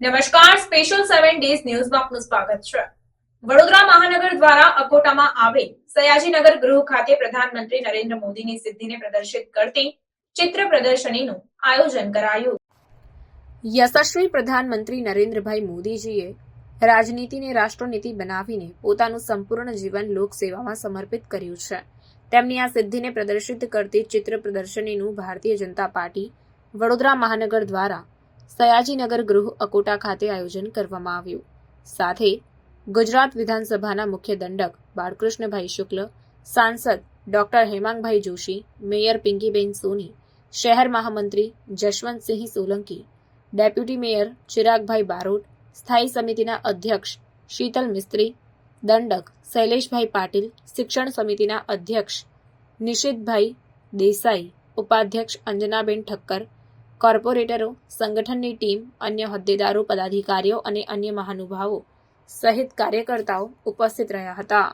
નમસ્કાર special seven days ન્યૂઝમાં આપનું સ્વાગત છે. વડોદરા મહાનગર દ્વારા અકોટામાં આવેલ સયાજીનગર ગૃહ ખાતે પ્રધાનમંત્રી નરેન્દ્ર મોદીની સિદ્ધિને પ્રદર્શિત કરતી ચિત્ર પ્રદર્શનીનું આયોજન કરાયું. યશસ્વી પ્રધાનમંત્રી નરેન્દ્રભાઈ મોદીજીએ રાજનીતિને રાષ્ટ્રનીતિ બનાવીને પોતાનું સંપૂર્ણ જીવન લોકસેવામાં સમર્પિત કર્યું છે. તેમની આ સિદ્ધિને પ્રદર્શિત કરતી ચિત્ર પ્રદર્શનીનું ભારતીય જનતા પાર્ટી વડોદરા મહાનગર દ્વારા સયાજીનગર ગૃહ અકોટા ખાતે આયોજન કરવામાં આવ્યું. સાથે ગુજરાત વિધાનસભાના મુખ્ય દંડક બાળકૃષ્ણભાઈ શુક્લ, સાંસદ ડોક્ટર હેમાંગભાઈ જોશી, મેયર પિંકીબેન સોની, શહેર મહામંત્રી જશવંતસિંહ સોલંકી, ડેપ્યુટી મેયર ચિરાગભાઈ બારોટ, સ્થાયી સમિતિના અધ્યક્ષ શીતલ મિસ્ત્રી, દંડક શૈલેષભાઈ પાટીલ, શિક્ષણ સમિતિના અધ્યક્ષ નિશિતભાઈ દેસાઈ, ઉપાધ્યક્ષ અંજનાબેન ઠક્કર કોર્પોરેટરો સંગઠનની ટીમ અન્ય હોદ્દેદારો પદાધિકારીઓ અને અન્ય મહાનુભાવો સહિત કાર્યકર્તાઓ ઉપસ્થિત રહ્યા હતા.